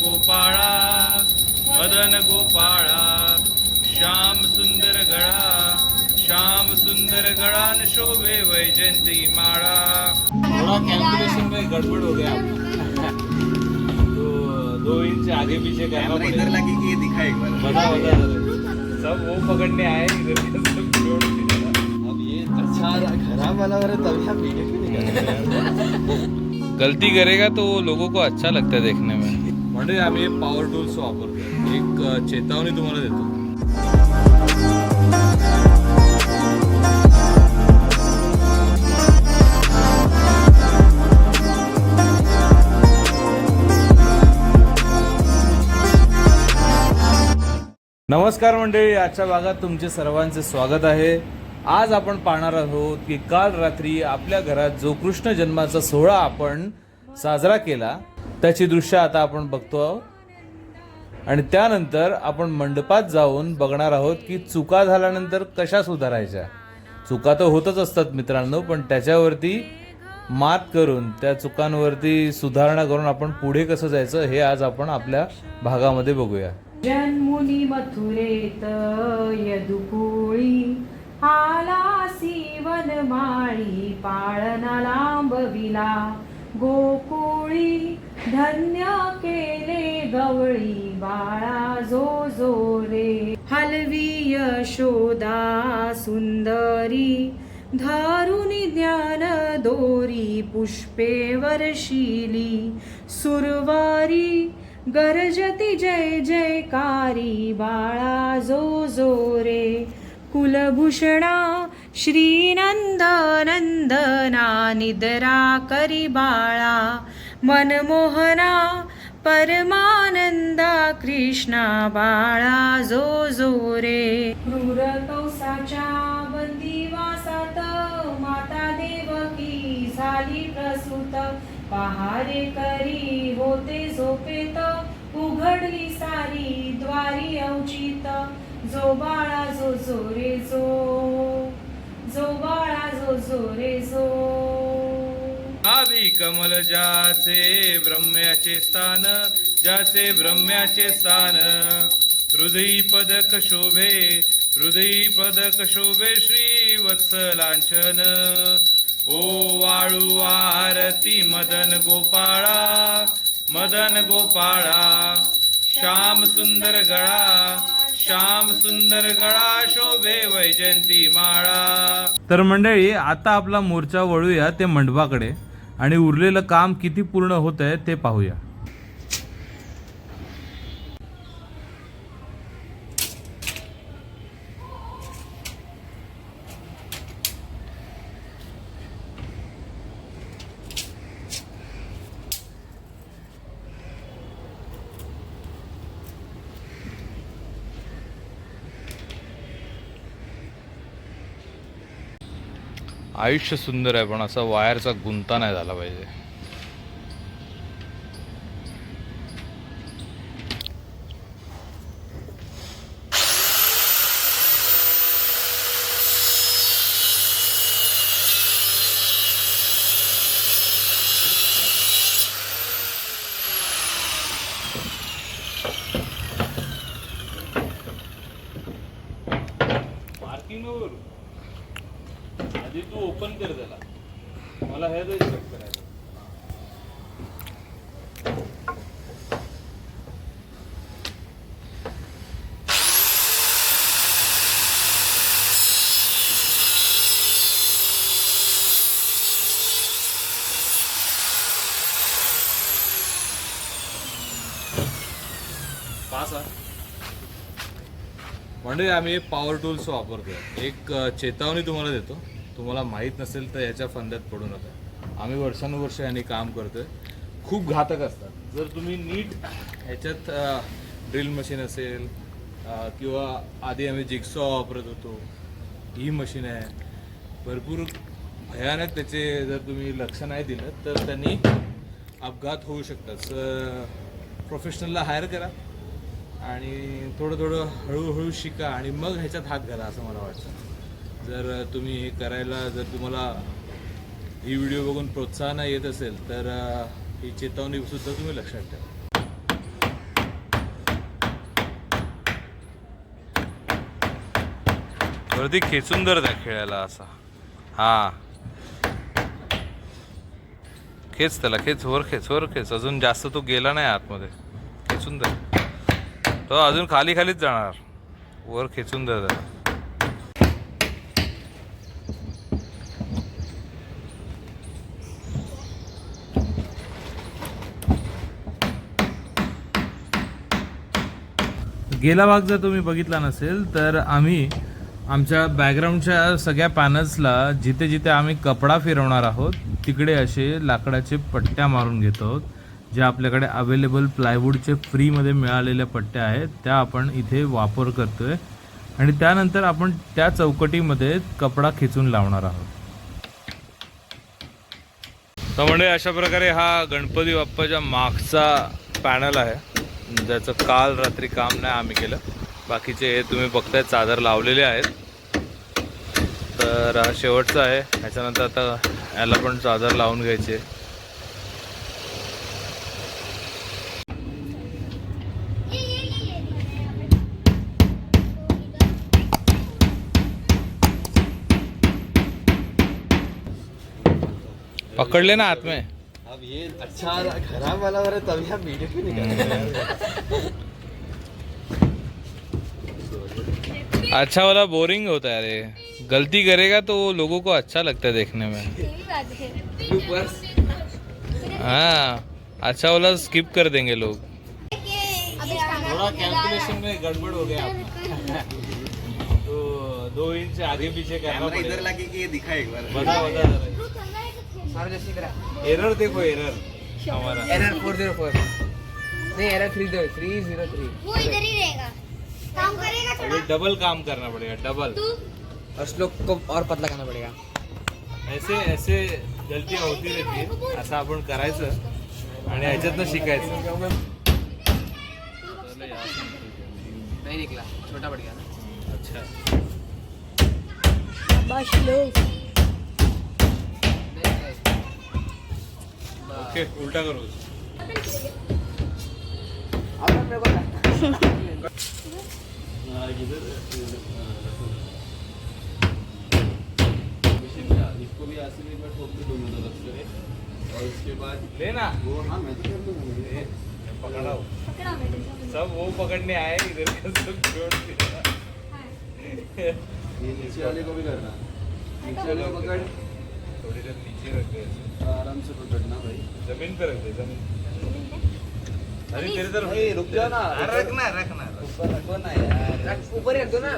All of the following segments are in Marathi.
गोपाळा मदन गोपाळा श्याम सुंदर गळा श्याम सुंदर गळान शोभे वैजयंती माळा. थोड़ा कैलकुलेशन में गड़बड़ हो गया. तो दो इंच आगे पीछे करना इधर पड़ेगा. लगी कि ये दिखा एक बार? बता बता सब वो पकड़ने आए इधर सब जोड़ के जरा। अब ये अच्छा खराब वाला रहा तभी आप वीडियो क्यों नहीं कर रहे? गलती करेगा तो लोगों को अच्छा लगता है देखने में। म्हणजे आम्ही पॉवर टूल्स वापरतो एक चेतावणी तुम्हाला देतो. नमस्कार मंडळी आजच्या भागात तुमचे सर्वांचे स्वागत आहे. आज आपण पाहणार आहोत की काल रात्री आपल्या घरात जो कृष्ण जन्माचा सोहळा आपण साजरा केला त्याची दृश्य आता आपण बघतो आहोत. आणि त्यानंतर आपण मंडपात जाऊन बघणार आहोत की चुका झाल्यानंतर कशा सुधारायच्या. चुका तर होतच असतात मित्रांनो पण त्याच्यावरती मात करून त्या चुकांवरती सुधारणा करून आपण पुढे कसं जायचं हे आज आपण आपल्या भागामध्ये बघूया. जन्मुनी मथुरेत यदुकुळी आला सीवन माळी पाळना लांबविला गोकुळी. धन्य केले गवळी बाळा जो जो रे हलवी यशोदा सुंदरी धरुनी ज्ञान दोरी पुष्पे वर्षिली सुरवारी गरजती जय जयकारी बाळा जो जो रे कुलभूषणा श्रीनंदनंदना निद्रा करी बाळा. मनमोहना परमानंदा कृष्णा बाळा जो जो रे. क्रूर कौसाच्या बंदिवासात माता देवकी झाली प्रसूत. पहारे करी होते झोपेत उघडली सारी द्वारी अवचित जो बाळा जो जो रे जो. जो बाळा जो जो रे जो. कमल ज्याचे ब्रह्म्याचे स्थान ज्याचे ब्रह्म्याचे स्थान. हृदयी पदक शोभे हृदयी पदक शोभे श्री वत्सलांचन ओ वाळू आरती मदन गोपाळा मदन गोपाळा. श्याम सुंदर गळा श्याम सुंदर गळा शोभे वैजयंती माळा. तर मंडळी आता आपला मोर्चा वळूया ते मंडपाकडे. आणि उरलेलं काम किती पूर्ण होत आहे ते पाहूया. आयुष्य सुंदर आहे पण असा वायरचा गुंता नाही झाला पाहिजे. आधी तू ओपन कर त्याला. मला हे चेक करायचं पास आहे म्हणजे आम्ही पॉवर टूल्स वापरतो एक चेतावणी तुम्हाला देतो. तुम्हाला माहीत नसेल तर याच्या फंद्यात पडू नका. आम्ही वर्षानुवर्ष याने काम करतोय. खूप घातक असतात. जर तुम्ही नीट ह्याच्यात ड्रिल मशीन असेल किंवा आधी आम्ही जिक्सॉ वापरत होतो. ही मशीन आहे. भरपूर भयानक त्याचे जर तुम्ही लक्ष नाही दिलं तर त्यांनी अपघात होऊ शकतात. प्रोफेशनलला हायर करा आणि थोडं थोडं हळूहळू शिका आणि मग ह्याच्यात हात घाला असं मला वाटतं. जर तुम्ही हे करायला जर तुम्हाला ही व्हिडिओ बघून प्रोत्साहन येत असेल तर ही चेतावणी सुद्धा तुम्ही लक्षात ठेवा. गर्दी खेचून दर द्या खेळायला असा. हा. खेच त्याला खेच वर खेच वर खेच. अजून जास्त तो गेला नाही आतमध्ये. खेचून दर तो अजून खाली खालीच जाणार. वर खेचून दर त्याला. गेला भाग जर तुम्ही बघितला नसेल तर आम्ही आमच्या बॅकग्राऊंडच्या सगळ्या पॅनल्सला जिथे जिथे आम्ही कपडा फिरवणार आहोत तिकडे असे लाकडाचे पट्ट्या मारून घेतो आहोत ज्या आपल्याकडे अवेलेबल प्लायवूडचे फ्रीमध्ये मिळालेल्या पट्ट्या आहेत त्या आपण इथे वापर करतो आहे आणि त्यानंतर आपण त्या चौकटीमध्ये कपडा खेचून लावणार आहोत. तर म्हणजे अशा प्रकारे हा गणपती बाप्पाच्या मागचा पॅनल आहे. ज्याचं काल रात्री काम नाही आम्ही केलं. बाकीचे हे तुम्ही बघताय चादर लावलेले आहेत. तर हा शेवटचा आहे. ह्याच्यानंतर आता याला पण चादर लावून घ्यायची आहे. पकड़ले ना हाथ अब ये अच्छा खराब वाला हो रहा है तभी आप वीडियो क्यों निकाल रहे हो? अच्छा वाला बोरिंग होता है अरे गलती करेगा तो वो लोगों को अच्छा लगता है देखने में। हाँ। अच्छा वाला स्किप कर देंगे लोग। थोड़ा कैलकुलेशन में गड़बड़ हो गया। तो दो इंच आगे पीछे करना कैमरा इधर लगे कि ये दिखा एक बार। बता बता। एरर देखो एरर हमारा. एरर फोर जीरो फोर नहीं error three zero three zero three वो इधर ही रहेगा। काम करेगा थोड़ा? डबल काम करना पड़ेगा डबल तू? और श्लोक को और पतला करना पड़ेगा। ऐसे ऐसे गलतियां होती रहती है. असं आपण करायचं आणि ह्याच्यातनं शिकायचं. नहीं निकला. छोटा पड़ गया ना. अच्छा बस लो ओके, उलटा करू इसको भी ऐसे भी मैं ठोक के दूँगा दो दफ्तरे और उसके बाद लेना वो। मैं तो कर सब वो पकड़ने आए, इधर का सब छोड़ ये नीचे वाले को भी करना। नीचे वाले पकड़। थोड़ी देर नीचे रख दे ऐसे। आराम से भाई. जमीन पे रख दे जमीन अरे तेरे तरफ भाई रुक जा ना रखना रखना ऊपर रखो. ना यार. रख- ऊपर रख दो ना.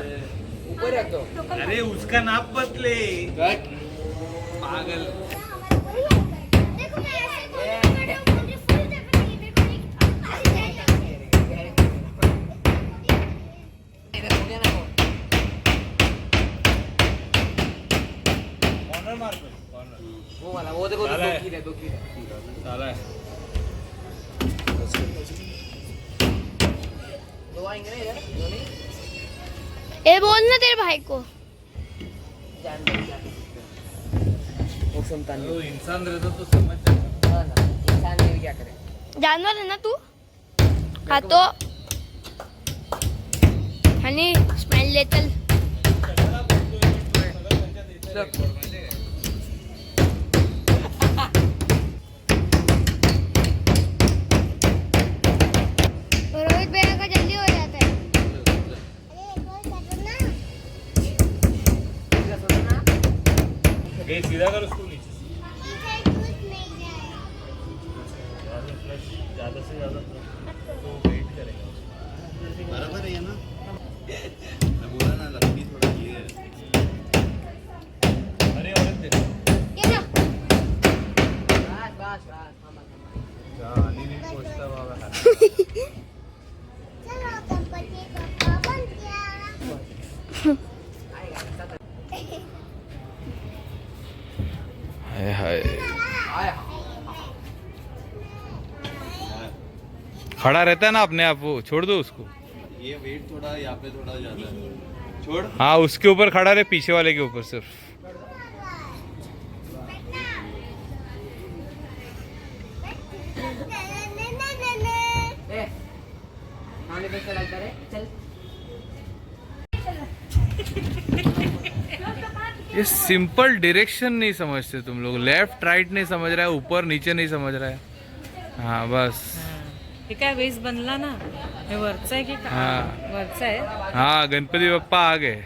ऊपर रख दो अरे उसका नाप बदले. पागल. दो आएंगे ना इधर ए बोल ना तेरे भाई को। जान वो सुनता नहीं तो इंसान रहता तो समझ जाता ना इंसान भी क्या करे जानवर है ना तू? हाँ तो। हनी स्माइल ये सीधा कर उसको नीचे से। ज्यादा से ज्यादा तो वेट करेगा बराबर है ना? मैं बोला ना लकड़ी थोड़ा ये अरे औरत देखो ये लो बस बस बस बस गाली नहीं पोचता बाबा खड़ा रहता है ना अपने आप वो छोड़ दो उसको। ये वेट थोड़ा यहाँ पे थोड़ा ज़्यादा है। छोड़। हाँ उसके ऊपर खड़ा रहे पीछे वाले के ऊपर सिर्फ़। ए खाने पे चला करे चल। ये सिंपल डायरेक्शन नहीं समझते तुम लोग। लेफ्ट राइट नहीं समझ रहा है ऊपर नीचे नहीं समझ रहा है। हाँ बस। हे। काय वेस बनला ना? हे वरचं आहे की का हा. वरचं आहे? हाँ गणपति बप्पा आ गए।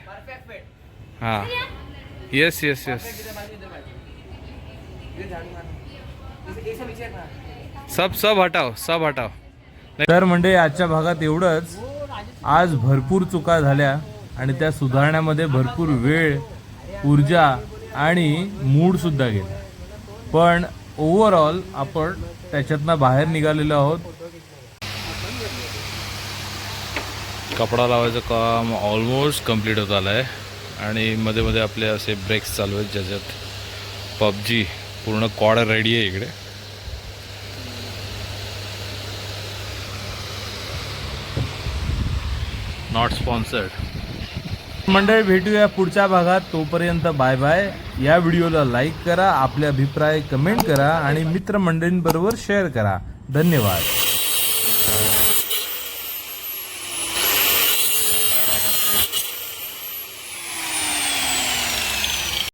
हाँ। यस यस यस सब सब हटाओ सब हटाओ। तर म्हणजे आजच्या भागात एवढंच. आज भरपूर चुका झाल्या आणि त्या सुधारण्यामध्ये भरपूर वेळ ऊर्जा आणि मूडसुद्धा गेला पण ओव्हरऑल आपण त्याच्यातनं बाहेर निघालेलो आहोत. कपडा लावायचं काम ऑलमोस्ट कंप्लीट होत आलं आहे आणि मध्ये मध्ये आपले असे ब्रेक्स चालू आहेत ज्याच्यात पबजी पूर्ण कॉड रेडी आहे इकडे. नॉट स्पॉन्सर्ड मंडळी भेटूया पुढच्या भागात. तोपर्यंत बाय बाय या व्हिडिओला लाईक करा आपले अभिप्राय कमेंट करा आणि मित्रमंडळींबरोबर शेअर करा. धन्यवाद.